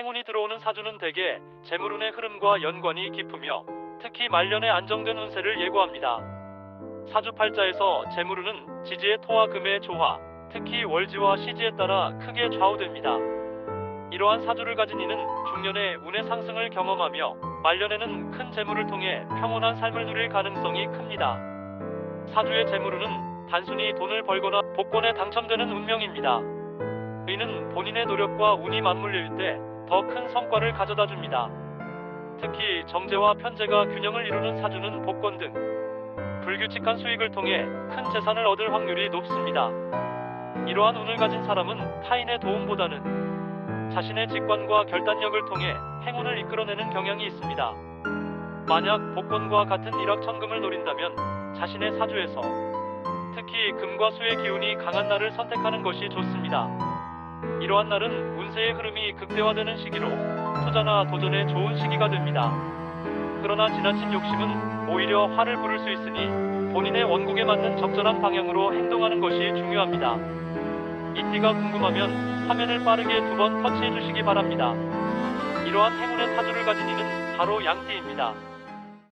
행운이 들어오는 사주는 대개 재물운의 흐름과 연관이 깊으며 특히 말년에 안정된 운세를 예고합니다. 사주 팔자에서 재물운은 지지의 토와 금의 조화, 특히 월지와 시지에 따라 크게 좌우됩니다. 이러한 사주를 가진 이는 중년에 운의 상승을 경험하며 말년에는 큰 재물을 통해 평온한 삶을 누릴 가능성이 큽니다. 사주의 재물운은 단순히 돈을 벌거나 복권에 당첨되는 운명입니다. 의는 본인의 노력과 운이 맞물릴 때 더 큰 성과를 가져다 줍니다. 특히 정제와 편제가 균형을 이루는 사주는 복권 등 불규칙한 수익을 통해 큰 재산을 얻을 확률이 높습니다. 이러한 운을 가진 사람은 타인의 도움보다는 자신의 직관과 결단력을 통해 행운을 이끌어내는 경향이 있습니다. 만약 복권과 같은 일확천금을 노린다면 자신의 사주에서 특히 금과 수의 기운이 강한 날을 선택하는 것이 좋습니다. 이러한 날은 운세의 흐름이 극대화되는 시기로 투자나 도전에 좋은 시기가 됩니다. 그러나 지나친 욕심은 오히려 화를 부를 수 있으니 본인의 원국에 맞는 적절한 방향으로 행동하는 것이 중요합니다. 이 띠가 궁금하면 화면을 빠르게 두 번 터치해 주시기 바랍니다. 이러한 행운의 사주를 가진 이는 바로 양띠입니다.